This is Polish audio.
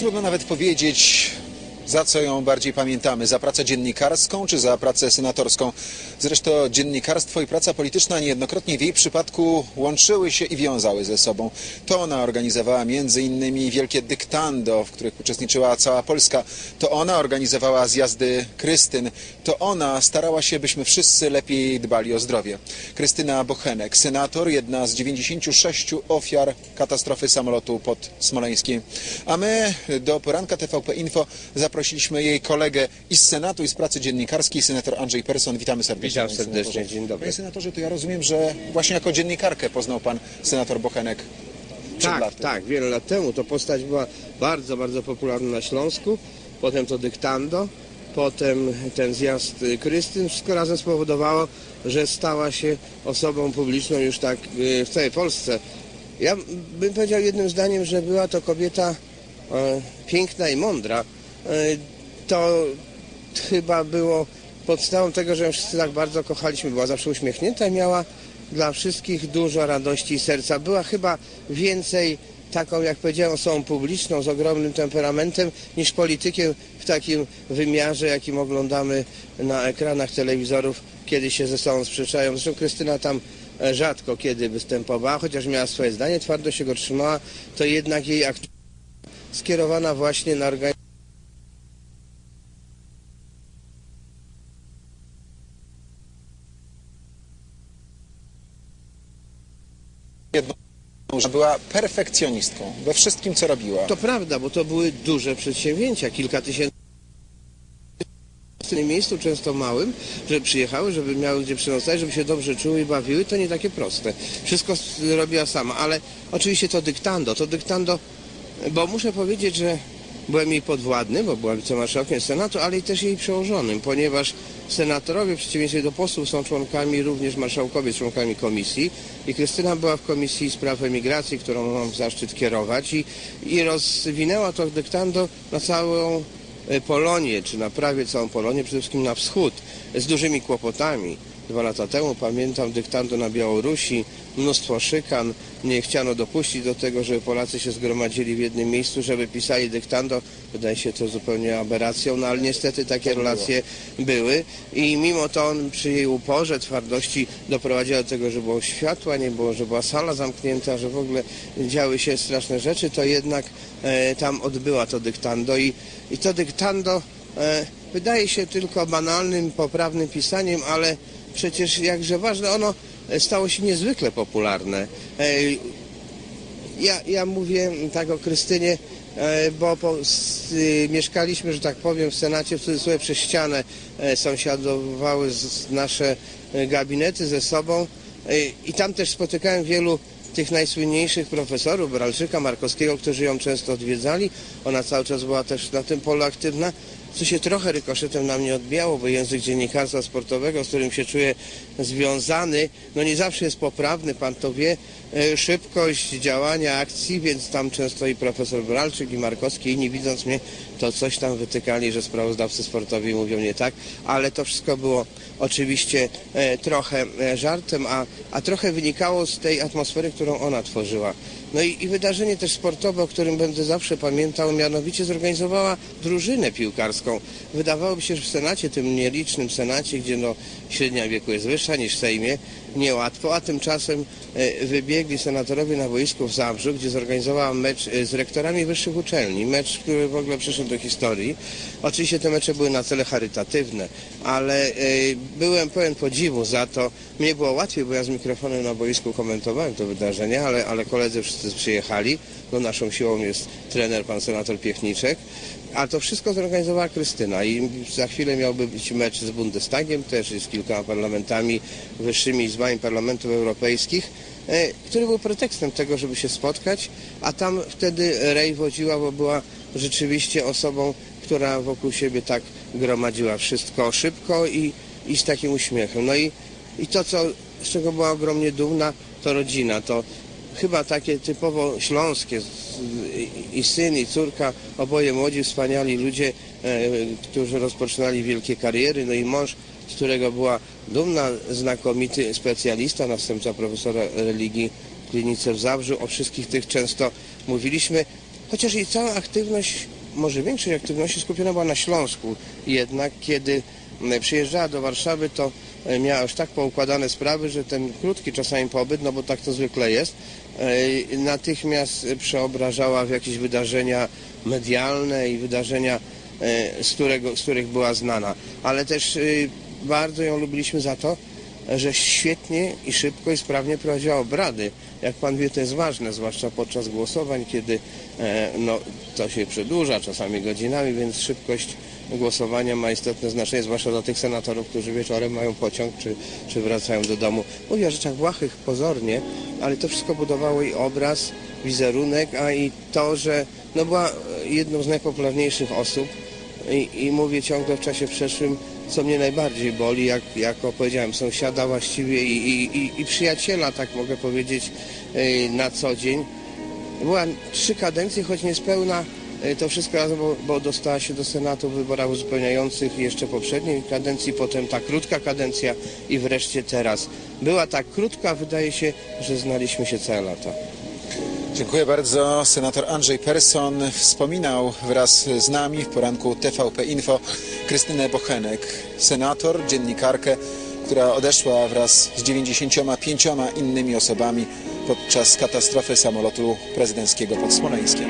Trudno nawet powiedzieć, za co ją bardziej pamiętamy, za pracę dziennikarską czy za pracę senatorską. Zresztą dziennikarstwo i praca polityczna niejednokrotnie w jej przypadku łączyły się i wiązały ze sobą. To ona organizowała innymi wielkie dyktando, w których uczestniczyła cała Polska. To ona organizowała zjazdy Krystyn. To ona starała się, byśmy wszyscy lepiej dbali o zdrowie. Krystyna Bochenek, senator, jedna z 96 ofiar katastrofy samolotu pod Smoleńskiem. A my do poranka TVP Info zaprosiliśmy jej kolegę i z Senatu, i z pracy dziennikarskiej, senator Andrzej Persson. Witamy serdecznie. Witam serdecznie, senatorze. dzień dobry. Panie senatorze, to ja rozumiem, że właśnie jako dziennikarkę poznał pan senator Bochenek Tak, laty. tak, wiele lat temu to postać była bardzo, bardzo popularna na Śląsku, potem to dyktando, potem ten zjazd Krystyn, wszystko razem spowodowało, że stała się osobą publiczną już tak y, w całej Polsce. Ja bym powiedział jednym zdaniem, że była to kobieta e, piękna i mądra. E, to chyba było podstawą tego, że ją wszyscy tak bardzo kochaliśmy. Była zawsze uśmiechnięta i miała dla wszystkich dużo radości i serca. Była chyba więcej taką, jak powiedziałem, osobą publiczną z ogromnym temperamentem niż politykiem w takim wymiarze, jakim oglądamy na ekranach telewizorów, kiedy się ze sobą sprzeczają. Zresztą Krystyna tam e, rzadko kiedy występowała, chociaż miała swoje zdanie, twardo się go trzymała, to jednak jej akt skierowana właśnie na organizację Jedną, że była perfekcjonistką we wszystkim, co robiła. To prawda, bo to były duże przedsięwzięcia, kilka tysięcy w tym miejscu, często małym, żeby przyjechały, żeby miały gdzie przynosić, żeby się dobrze czuły i bawiły, to nie takie proste. Wszystko robiła sama, ale oczywiście to dyktando, to dyktando, bo muszę powiedzieć, że byłem jej podwładny, bo była wicemarszałkiem Senatu, ale i też jej przełożonym, ponieważ senatorowie w przeciwieństwie do posłów są członkami, również marszałkowie członkami komisji i Krystyna była w Komisji Spraw Emigracji, którą mam zaszczyt kierować i, i rozwinęła to dyktando na całą e, Polonię, czy na prawie całą Polonię, przede wszystkim na wschód, z dużymi kłopotami. Dwa lata temu, pamiętam, dyktando na Białorusi, mnóstwo szykan, nie chciano dopuścić do tego, żeby Polacy się zgromadzili w jednym miejscu, żeby pisali dyktando. Wydaje się to zupełnie aberracją, no ale niestety takie relacje były. I mimo to on przy jej uporze, twardości doprowadził do tego, że było światła, nie było, że była sala zamknięta, że w ogóle działy się straszne rzeczy, to jednak e, tam odbyła to dyktando. I, i to dyktando e, wydaje się tylko banalnym, poprawnym pisaniem, ale przecież jakże ważne, ono stało się niezwykle popularne. Ja, ja mówię tak o Krystynie, e, bo po, s, y, mieszkaliśmy, że tak powiem, w Senacie w cudzysłowie przez ścianę e, sąsiadowały z, nasze e, gabinety ze sobą i tam też spotykałem wielu tych najsłynniejszych profesorów, Bralczyka, Markowskiego, którzy ją często odwiedzali. Ona cały czas była też na tym polu aktywna, co się trochę rykoszetem na mnie odbijało, bo język dziennikarstwa sportowego, z którym się czuję związany, no nie zawsze jest poprawny, pan to wie, e, szybkość działania akcji, więc tam często i profesor Bralczyk i Markowski, inni widząc mnie, to coś tam wytykali, że sprawozdawcy sportowi mówią nie tak, ale to wszystko było oczywiście e, trochę e, żartem, a, a trochę wynikało z tej atmosfery, którą ona tworzyła. No i, i wydarzenie też sportowe, o którym będę zawsze pamiętał, mianowicie zorganizowała drużynę piłkarską. Wydawałoby się, że w Senacie, tym nielicznym Senacie, gdzie no, średnia wieku jest wyższa niż w Sejmie, niełatwo, a tymczasem e, wybiegli senatorowie na boisku w Zabrzu, gdzie zorganizowała mecz e, z rektorami wyższych uczelni. Mecz, który w ogóle przeszedł do historii. Oczywiście te mecze były na cele charytatywne, ale e, byłem pełen podziwu za to. Mnie było łatwiej, bo ja z mikrofonem na boisku komentowałem to wydarzenie, ale, ale koledzy wszyscy przyjechali. No, naszą siłą jest trener, pan senator Piechniczek. A to wszystko zorganizowała Krystyna i za chwilę miałby być mecz z Bundestagiem, też z kilkoma parlamentami, wyższymi izbami parlamentów europejskich, e, który był pretekstem tego, żeby się spotkać, a tam wtedy Rej wodziła, bo była rzeczywiście osobą, która wokół siebie tak gromadziła wszystko szybko i, i z takim uśmiechem. No i, i to, co, z czego była ogromnie dumna, to rodzina, to chyba takie typowo śląskie. i- syn, i córka, oboje młodzi, wspaniali ludzie, e, którzy rozpoczynali wielkie kariery. No i mąż, z którego była dumna, znakomity specjalista, następca profesora religii w klinice w Zabrzu. O wszystkich tych często mówiliśmy. chociaż i cała aktywność, może większość aktywności skupiona była na Śląsku. Jednak kiedy przyjeżdżała do Warszawy, to e, miała już tak poukładane sprawy, że ten krótki czasami pobyt, no bo tak to zwykle jest, e, natychmiast przeobrażała w jakieś wydarzenia medialne i wydarzenia, e, z, którego, z których była znana. Ale też e, bardzo ją lubiliśmy za to, że świetnie i szybko i sprawnie prowadziła obrady. Jak pan wie, to jest ważne, zwłaszcza podczas głosowań, kiedy e, no, to się przedłuża czasami godzinami, więc szybkość głosowania ma istotne znaczenie, zwłaszcza dla tych senatorów, którzy wieczorem mają pociąg czy, czy wracają do domu. Mówię o rzeczach błahych pozornie, ale to wszystko budowało i obraz, wizerunek, a i to, że no, była jedną z najpopularniejszych osób i, i mówię ciągle w czasie przeszłym, co mnie najbardziej boli, jak, jak opowiedziałem, sąsiada właściwie i, i, i, i przyjaciela, tak mogę powiedzieć, yy, na co dzień. Była trzy kadencje, choć niespełna yy, to wszystko razem, bo, bo dostała się do Senatu w wyborach uzupełniających jeszcze poprzedniej kadencji, potem ta krótka kadencja i wreszcie teraz. Była tak krótka, wydaje się, że znaliśmy się całe lata. Dziękuję bardzo. Senator Andrzej Persson wspominał wraz z nami w poranku TVP Info Krystynę Bochenek, senator, dziennikarkę, która odeszła wraz z 95 innymi osobami podczas katastrofy samolotu prezydenckiego pod Smoleńskiem.